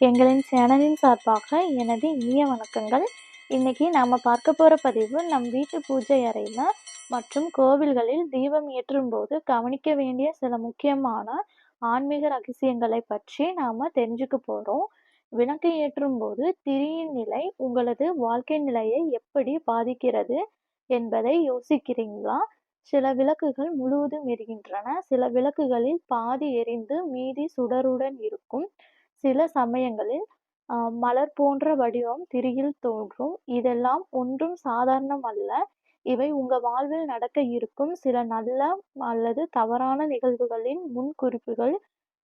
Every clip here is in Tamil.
எங்களின் சேனலின் சார்பாக எனது இனிய வணக்கங்கள். இன்றைக்கி நாம் பார்க்க போகிற பதிவு நம் வீட்டு பூஜை அறையில் மற்றும் கோவில்களில் தீபம் ஏற்றும் போது கவனிக்க வேண்டிய சில முக்கியமான ஆன்மீக ரகசியங்களை பற்றி நாம் தெரிஞ்சுக்க போகிறோம் விளக்கு ஏற்றும் போது திரியின் நிலை உங்களது வாழ்க்கை நிலையை எப்படி பாதிக்கிறது என்பதை யோசிக்கிறீங்களா? சில விளக்குகள் முழுவதும் எரிகின்றன. சில விளக்குகளில் பாதி எரிந்து மீதி சுடருடன் இருக்கும். சில சமயங்களில் மலர் போன்ற வடிவம் திரியில் தோன்றும். இதெல்லாம் ஒன்றும் சாதாரணம் அல்ல. இவை உங்க வாழ்வில் நடக்க இருக்கும் சில நல்ல அல்லது தவறான நிகழ்வுகளின் முன்குறிப்புகள்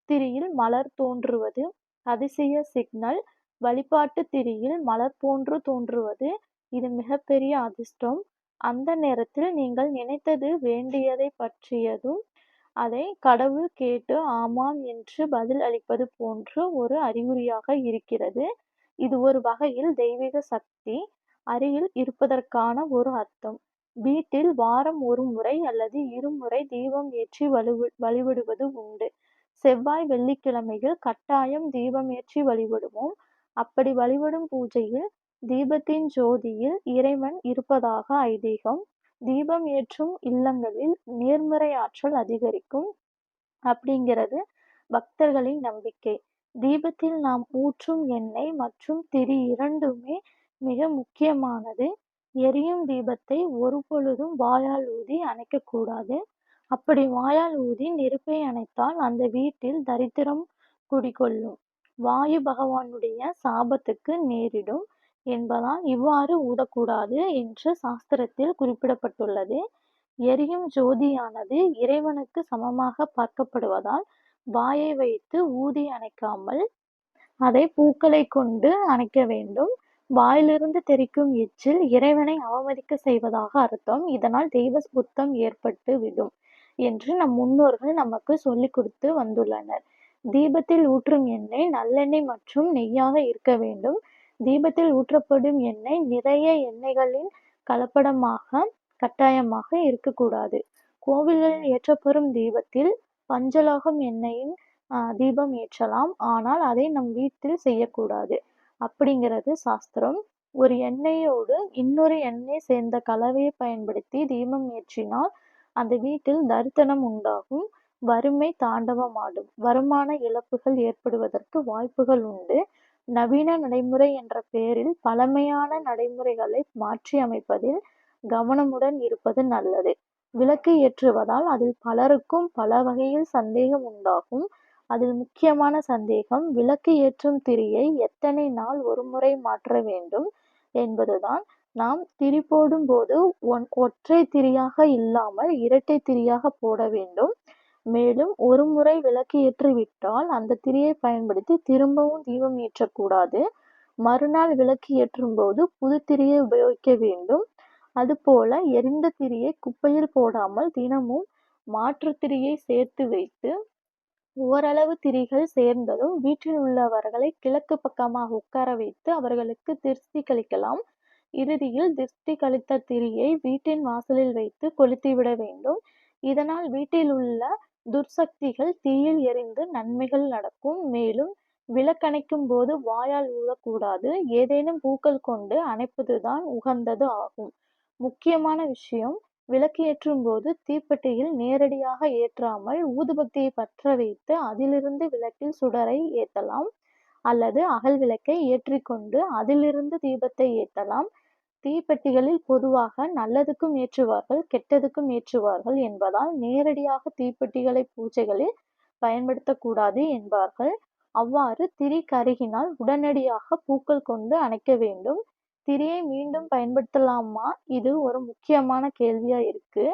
திரியில் மலர் தோன்றுவது அதிசய சிக்னல். வழிபாட்டு திரியில் மலர் போன்று தோன்றுவது இது மிகப்பெரிய அதிர்ஷ்டம். அந்த நேரத்தில் நீங்கள் நினைத்தது வேண்டியதை பற்றியதும் அதை கடவுள் கேட்டு ஆமாம் என்று பதில் அளிப்பது போன்று ஒரு அறிகுறியாக இருக்கிறது. இது ஒரு வகையில் தெய்வீக சக்தி அருகில் இருப்பதற்கான ஒரு அர்த்தம். வீட்டில் வாரம் ஒரு முறை அல்லது இருமுறை தீபம் ஏற்றி வழிப வழிபடுவது உண்டு. செவ்வாய் வெள்ளிக்கிழமையில் கட்டாயம் தீபம் ஏற்றி வழிபடுவோம். அப்படி வழிபடும் பூஜையில் தீபத்தின் ஜோதியில் இறைவன் இருப்பதாக ஐதீகம். தீபம் ஏற்றும் இல்லங்களில் நேர்மறை ஆற்றல் அதிகரிக்கும் அப்படிங்கிறது பக்தர்களின் நம்பிக்கை. தீபத்தில் நாம் ஊற்றும் எண்ணெய் மற்றும் திரி இரண்டுமே மிக முக்கியமானது. எரியும் தீபத்தை ஒரு பொழுதும் வாயால் ஊதி அணைக்கக்கூடாது. அப்படி வாயால் ஊதி நெருப்பை அணைத்தால் அந்த வீட்டில் தரித்திரம் குடிகொள்ளும். வாயு பகவானுடைய சாபத்துக்கு நேரிடும். என்பதால் இவ்வாறு ஊதக்கூடாது என்று சாஸ்திரத்தில் குறிப்பிடப்பட்டுள்ளது. எரியும் ஜோதியானது இறைவனுக்கு சமமாக பார்க்கப்படுவதால் வாயை வைத்து ஊதி அணைக்காமல் அதை பூக்களை கொண்டு அணைக்க வேண்டும். வாயிலிருந்து தெரிக்கும் எச்சில் இறைவனை அவமதிக்க செய்வதாக அர்த்தம். இதனால் தெய்வ புத்தம் ஏற்பட்டு விடும் என்று நம் முன்னோர்கள் நமக்கு சொல்லிக் கொடுத்து வந்துள்ளனர். தீபத்தில் ஊற்றும் எண்ணெய் நல்லெண்ணெய் மற்றும் நெய்யாக இருக்க வேண்டும். தீபத்தில் ஊற்றப்படும் எண்ணெய் நிறைய எண்ணெய்களின் கலப்படமாக கட்டாயமாக இருக்கக்கூடாது. கோவில்களில் ஏற்றப்படும் தீபத்தில் பஞ்சலோகம் எண்ணெயின் தீபம் ஏற்றலாம். ஆனால் அதை நம் வீட்டில் செய்யக்கூடாது. அப்படிங்கிறது சாஸ்திரம். ஒரு எண்ணெயோடு இன்னொரு எண்ணெய் சேர்ந்த கலவையை பயன்படுத்தி தீபம் ஏற்றினால் அந்த வீட்டில் தரித்தனம் உண்டாகும். வறுமை தாண்டவமாடும். வருமான இழப்புகள் ஏற்படுவதற்கு வாய்ப்புகள் உண்டு. நவீன நடைமுறை என்ற பெயரில் பழமையான நடைமுறைகளை மாற்றி அமைப்பதில் கவனமுடன் இருப்பது நல்லது. விளக்கு ஏற்றுவதால் அதில் பலருக்கும் பல வகையில் சந்தேகம் உண்டாகும். அதில் முக்கியமான சந்தேகம் விளக்கு ஏற்றும் திரியை எத்தனை நாள் ஒரு முறை மாற்ற வேண்டும்? என்பதுதான். நாம் திரி போடும் போது ஒன் ஒற்றை திரியாக இல்லாமல் இரட்டை திரியாக போட வேண்டும். மேலும் ஒரு முறை விளக்கு ஏற்றிவிட்டால் அந்த திரியை பயன்படுத்தி திரும்பவும் தீபம் ஏற்றக்கூடாது. மறுநாள் விளக்கு ஏற்றும் போது புது திரியை உபயோகிக்க வேண்டும். அதுபோல எரிந்த திரியை குப்பையில் போடாமல் தினமும் மாற்று திரியை சேர்த்து வைத்து ஓரளவு திரிகள் சேர்ந்ததும் வீட்டில் உள்ளவர்களை கிழக்கு பக்கமாக உட்கார வைத்து அவர்களுக்கு திருஷ்டி கழிக்கலாம். இறுதியில் திருஷ்டி கழித்த திரியை வீட்டின் வாசலில் வைத்து கொளுத்திவிட வேண்டும். இதனால் வீட்டில் உள்ள துர்சக்திகள் தீயில் எரிந்து நன்மைகள் நடக்கும். மேலும் விளக்கணைக்கும் போது வாயால் ஊழக்கூடாது ஏதேனும் பூக்கள் கொண்டு அணைப்பதுதான் உகந்தது ஆகும். முக்கியமான விஷயம் விளக்கு ஏற்றும் போது தீப்பெட்டியில் நேரடியாக ஏற்றாமல் ஊதுபத்தியை பற்ற வைத்து அதிலிருந்து விளக்கில் சுடரை ஏற்றலாம் அல்லது அகல் விளக்கை ஏற்றிக்கொண்டு அதிலிருந்து தீபத்தை ஏற்றலாம் தீப்பெட்டிகளில் பொதுவாக நல்லதுக்கும் ஏற்றுவார்கள் கெட்டதுக்கும் ஏற்றுவார்கள் என்பதால் நேரடியாக தீப்பெட்டிகளை பூஜைகளில் பயன்படுத்தக்கூடாது என்பார்கள். அவ்வாறு திரி கருகினால் உடனடியாக பூக்கள் கொண்டு அணைக்க வேண்டும். திரியை மீண்டும் பயன்படுத்தலாமா? இது ஒரு முக்கியமான கேள்வியா இருக்கு.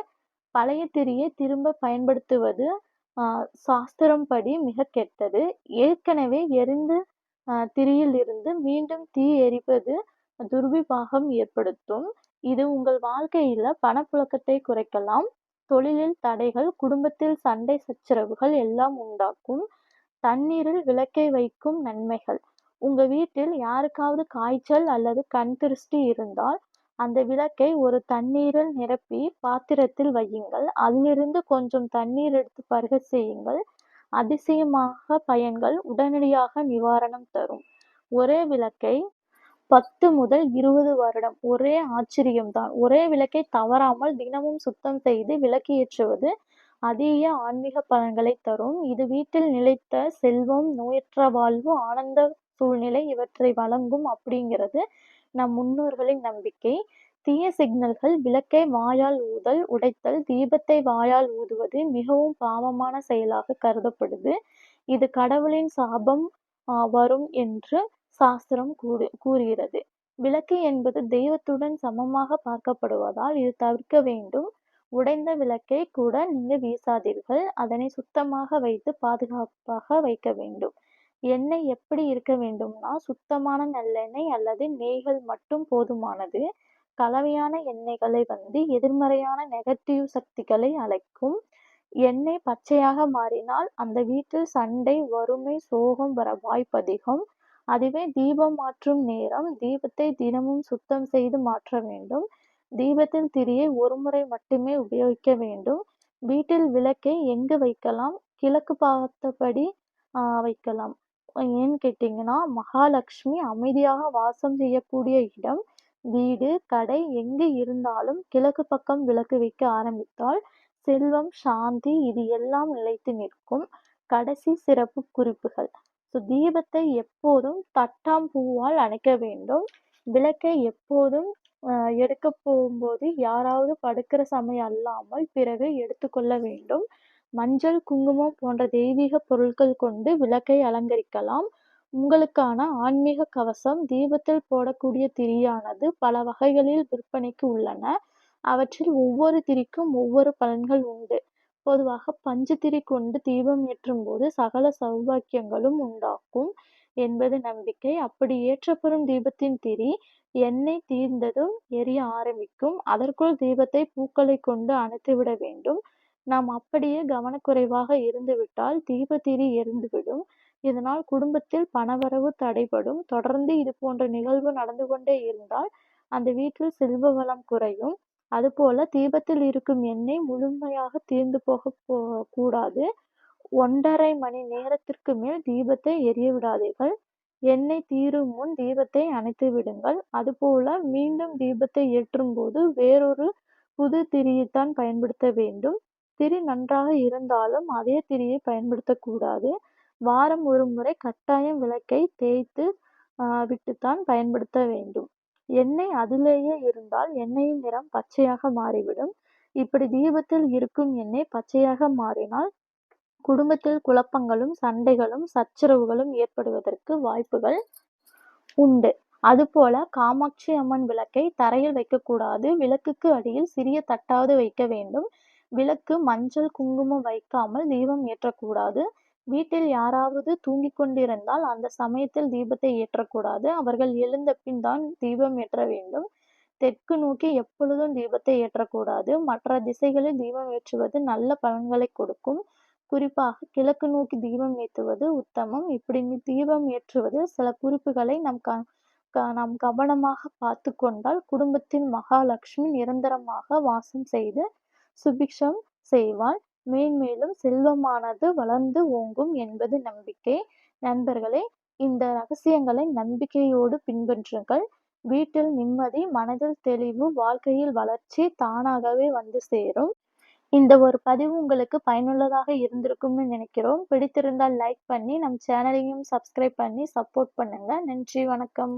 பழைய திரியை திரும்ப பயன்படுத்துவது சாஸ்திரம் படி மிக கெட்டது. ஏற்கனவே எரிந்து திரியில் இருந்து மீண்டும் தீ எரிப்பது துர்விபாகம் ஏற்படுத்தும். இது உங்கள் வாழ்க்கையில பணப்புழக்கத்தை குறைக்கலாம். தொழிலில் தடைகள் குடும்பத்தில் சண்டை சச்சரவுகள் எல்லாம் உண்டாக்கும். தண்ணீரில் விளக்கை வைக்கும் நன்மைகள். உங்க வீட்டில் யாருக்காவது காய்ச்சல் அல்லது கண் திருஷ்டி இருந்தால் அந்த விளக்கை ஒரு தண்ணீரில் நிரப்பி பாத்திரத்தில் வையுங்கள். அதிலிருந்து கொஞ்சம் தண்ணீர் எடுத்து பருக செய்யுங்கள். அதிசயமாக பயன்கள் உடனடியாக நிவாரணம் தரும். ஒரே விளக்கை பத்து முதல் இருபது வருடம் ஒரே ஆச்சரியம்தான். ஒரே விளக்கை தவறாமல் தினமும் சுத்தம் செய்து விளக்கு ஏற்றுவது அதிக ஆன்மீக பலன்களை தரும். இது வீட்டில் நிலைத்த செல்வம், நோயற்ற வாழ்வு, ஆனந்த சூழ்நிலை இவற்றை வழங்கும் அப்படிங்கிறது நம் முன்னோர்களின் நம்பிக்கை. தீய சிக்னல்கள் விளக்கை வாயால் ஊதல், உடைத்தல், தீபத்தை வாயால் ஊதுவது மிகவும் பாவமான செயலாக கருதப்படுது. இது கடவுளின் சாபம் வரும் என்று சாஸ்திரம் கூறுகிறது. விளக்கு என்பது தெய்வத்துடன் சமமாக பார்க்கப்படுவதால் இது தவிர்க்க வேண்டும். உடைந்த விளக்கை கூட நீங்க வீசாதீர்கள். அதனை சுத்தமாக வைத்து பாதுகாப்பாக வைக்க வேண்டும். எண்ணெய் எப்படி இருக்க வேண்டும்னா சுத்தமான நல்லெண்ணெய் அல்லது நெய்கள் மட்டும் போதுமானது. கலவையான எண்ணெய்களை வந்து எதிர்மறையான நெகட்டிவ் சக்திகளை அழைக்கும். எண்ணெய் பச்சையாக மாறினால் அந்த வீட்டில் சண்டை, வறுமை, சோகம் வர வாய்ப்பதிகம். அதுவே தீபம் மாற்றும் நேரம் தீபத்தை தினமும் சுத்தம் செய்து மாற்ற வேண்டும். தீபத்தில் திரியை ஒரு முறை மட்டுமே உபயோகிக்க வேண்டும். வீட்டில் விளக்கை எங்கு வைக்கலாம்? கிழக்கு பார்த்தபடி வைக்கலாம். ஏன்னு கேட்டீங்கன்னா மகாலட்சுமி அமைதியாக வாசம் செய்யக்கூடிய இடம். வீடு, கடை எங்கு இருந்தாலும் கிழக்கு பக்கம் விளக்கு வைக்க ஆரம்பித்தால் செல்வம், சாந்தி இது எல்லாம் நிலைத்து நிற்கும். கடைசி சிறப்பு குறிப்புகள் ஸோ தீபத்தை எப்போதும் தட்டாம்பூவால் அணைக்க வேண்டும். விளக்கை எப்போதும் எடுக்க போகும்போது யாராவது படுக்கிற சமயம் அல்லாமல் பிறகு எடுத்துக்கொள்ள வேண்டும். மஞ்சள், குங்குமம் போன்ற தெய்வீக பொருட்கள் கொண்டு விளக்கை அலங்கரிக்கலாம். உங்களுக்கான ஆன்மீக கவசம் தீபத்தில் போடக்கூடிய திரியானது பல வகைகளில் விற்பனைக்கு உள்ளன. அவற்றில் ஒவ்வொரு திரிக்கும் ஒவ்வொரு பலன்கள் உண்டு. பொதுவாக பஞ்சுத்திரி கொண்டு தீபம் ஏற்றும் போது சகல சௌபாக்கியங்களும் உண்டாக்கும் என்பது நம்பிக்கை. அப்படி ஏற்றப்படும் தீபத்தின் திரி எண்ணெய் தீர்ந்ததும் எரிய ஆரம்பிக்கும். அதற்குள் தீபத்தை பூக்களை கொண்டு அணைத்துவிட வேண்டும். நாம் அப்படியே கவனக்குறைவாக இருந்துவிட்டால் தீபத்திரி எரிந்துவிடும். இதனால் குடும்பத்தில் பணவரவு தடைபடும். தொடர்ந்து இது போன்ற நிகழ்வு நடந்து கொண்டே இருந்தால் அந்த வீட்டில் செல்வ வளம் குறையும். அதுபோல தீபத்தில் இருக்கும் எண்ணெய் முழுமையாக தீர்ந்து போக கூடாது. ஒன்றரை மணி நேரத்திற்கு மேல் தீபத்தை எரிய விடாதீர்கள். எண்ணெய் தீரும் முன் தீபத்தை அணைத்து விடுங்கள். அதுபோல மீண்டும் தீபத்தை ஏற்றும் போது வேறொரு புது திரியைத்தான் பயன்படுத்த வேண்டும். திரி நன்றாக இருந்தாலும் அதே திரியை பயன்படுத்தக்கூடாது. வாரம் ஒரு முறை கட்டாயம் விளக்கை தேய்த்து விட்டுத்தான் பயன்படுத்த வேண்டும். எண்ணெய் அதிலேயே இருந்தால் எண்ணெயின் நிறம் பச்சையாக மாறிவிடும். இப்படி தீபத்தில் இருக்கும் எண்ணெய் பச்சையாக மாறினால் குடும்பத்தில் குழப்பங்களும், சண்டைகளும், சச்சரவுகளும் ஏற்படுவதற்கு வாய்ப்புகள் உண்டு. அதுபோல காமாட்சி அம்மன் விளக்கை தரையில் வைக்கக்கூடாது. விளக்குக்கு அடியில் சிறிய தட்டாவது வைக்க வேண்டும். விளக்கு மஞ்சள், குங்குமம் வைக்காமல் தீபம் ஏற்றக்கூடாது. வீட்டில் யாராவது தூங்கிக் கொண்டிருந்தால் அந்த சமயத்தில் தீபத்தை ஏற்றக்கூடாது. அவர்கள் எழுந்த பின் தான் தீபம் ஏற்ற வேண்டும். தெற்கு நோக்கி எப்பொழுதும் தீபத்தை ஏற்றக்கூடாது. மற்ற திசைகளில் தீபம் ஏற்றுவது நல்ல பலன்களை கொடுக்கும். குறிப்பாக கிழக்கு நோக்கி தீபம் ஏற்றுவது உத்தமம். இப்படி தீபம் ஏற்றுவது சில குறிப்புகளை நம் க நாம் கவனமாக பார்த்து கொண்டால் குடும்பத்தில் மகாலட்சுமி நிரந்தரமாக வாசம் செய்து சுபிக்ஷம் செய்வாள். மேன்மேலும் செல்வமானது வளர்ந்து ஓங்கும் என்பது நம்பிக்கை. நண்பர்களே இந்த ரகசியங்களை நம்பிக்கையோடு பின்பற்றுங்கள். வீட்டில் நிம்மதி, மனதில் தெளிவு, வாழ்க்கையில் வளர்ச்சி தானாகவே வந்து சேரும். இந்த ஒரு பதிவு உங்களுக்கு பயனுள்ளதாக இருந்திருக்கும்னு நினைக்கிறோம். பிடித்திருந்தால் லைக் பண்ணி நம் சேனலையும் சப்ஸ்கிரைப் பண்ணி சப்போர்ட் பண்ணுங்க. நன்றி, வணக்கம்.